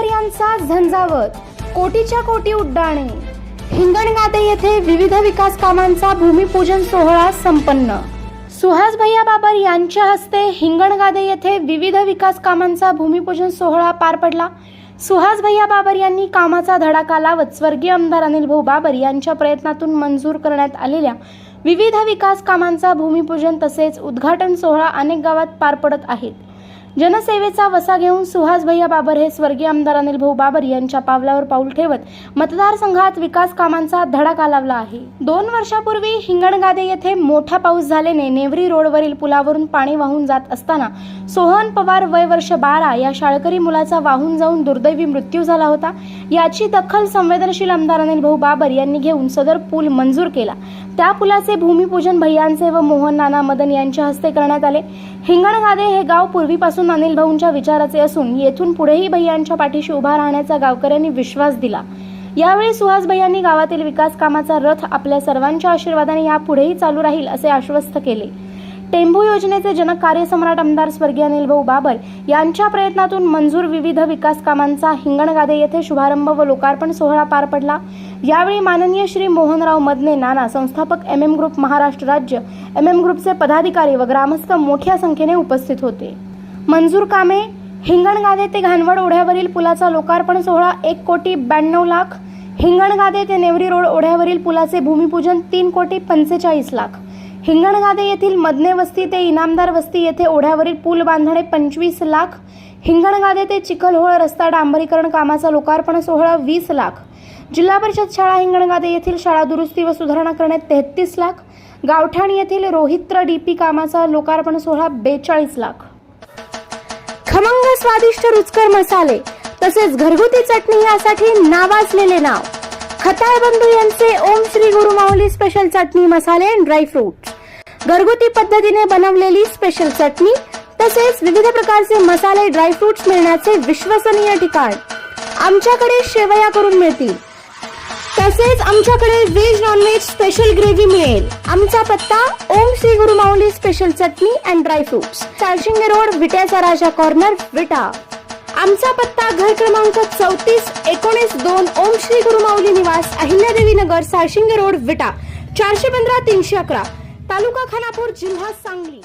बाबर यांचा झंझावत कोटीच्या कोटी उड्डाणे. हिंगणगादे येथे विविध विकास कामांचा भूमिपूजन सोहळा संपन्न. सुहास भैया बाबर यांच्या हस्ते हिंगणगादे येथे विविध विकास कामांचा भूमिपूजन सोहळा पार पडला. सुहास भैया बाबर यांनी कामाचा धडाका लावत स्वर्गीय आमदार अनिल भाऊ बाबर यांच्या प्रयत्नातून मंजूर करण्यात आलेल्या विविध विकास कामांचा भूमिपूजन तसेच उद्घाटन सोहळा अनेक गावात पार पडत आहेत. जनसेवेचा वसा घेऊन सुहास भैया बाबर हे स्वर्गीय आमदार अनिल भाऊ बाबर यांच्या पावलावर पाऊल ठेवत मतदारसंघात विकास कामांचा धडाका लावला आहे. दोन वर्षापूर्वी हिंगणगादे येथे मोठा पाऊस झाल्याने नेवरी रोडवरील पुलावरून पाणी वाहून जात असताना सोहन पवार वय वर्ष बारा या शाळकरी मुलाचा वाहून जाऊन दुर्दैवी मृत्यू झाला होता. याची दखल संवेदनशील आमदार अनिल भाऊ बाबर यांनी घेऊन सदर पूल मंजूर केला. त्या पुलाचे भूमिपूजन भैयांचे व मोहन नाना मदन यांच्या हस्ते करण्यात आले. हिंगणगादे हे गाव पूर्वीपासून अनिल भाऊंच्या विचाराचे असून येथून पुढेही भैयांच्या पाठीशी उभा राहण्याचा गावकऱ्यांनी विश्वास दिला. यावेळी सुहास भैयांनी गावातील विकास कामाचा रथ आपल्या सर्वांच्या आशीर्वादाने यापुढेही चालू राहील असे आश्वस्त केले. टेंभू योजनेचे जनक कार्यसम्राट आमदार स्वर्गीय अनिल भाऊ बाबर यांच्या प्रयत्नातून मंजूर विविध विकास कामांचा हिंगणगादे येथे शुभारंभ व लोकार्पण सोहळा पार पडला. यावेळी माननीय श्री मोहनराव मदने नाना संस्थापक एम एम ग्रुप महाराष्ट्र राज्य एम एम ग्रुपचे पदाधिकारी व ग्रामस्थ मोठ्या संख्येने उपस्थित होते. मंजूर कामे हिंगणगादे ते घाणवड ओढ्यावरील पुलाचा लोकार्पण सोहळा एक कोटी ब्याण्णव लाख. हिंगणगादे ते नेवरी रोड ओढ्यावरील पुलाचे भूमिपूजन तीन कोटी पंचेचाळीस लाख. हिंगणगादे येथील मदने वस्ती ते इनामदार वस्ती येथे ओढ्यावरील पूल बांधणे पंचवीस लाख. हिंगणगादे ते चिखलहोळ रस्ता डांबरीकरण कामाचा लोकार्पण सोहळा वीस लाख. जिल्हा परिषद शाळा हिंगणगादे येथील शाळा दुरुस्ती व सुधारणा करण्यात तेहतीस लाख. गावठाण येथील रोहित्र डी पी कामाचा लोकार्पण सोहळा बेचाळीस लाख. खमंग स्वादिष्ट रुचकर मसाले तसेच घरगुती चटणी यासाठी नावाजलेले नाव. खताळ बंधू यांचे ओम श्री गुरु माऊली स्पेशल चटणी मसाले अँड ड्रायफ्रूट घरगुती पद्धतीने बनवलेली स्पेशल चटणी तसेच विविध प्रकारचे मसाले ड्रायफ्रुट्स मिळण्याचे विश्वसनीय ठिकाण. आमच्याकडे शेवया करून मिळतील. तसेच आमच्याकडे व्हेज नॉनव्हेज स्पेशल ग्रेव्ही मिळेल. आमचा पत्ता Om Shri Guru Mauli special chutney and dry fruits Charshinge road विट्याचा Raja corner Vita. आमचा पत्ता घर क्रमांक चौतीस एकोणीस दोन ओम श्री गुरु माऊली निवास अहिल्यादेवी नगर सारशिंगे रोड विटा. चारशे पंधरा तीनशे अकरा. तालुका खानापूर जिल्हा सांगली.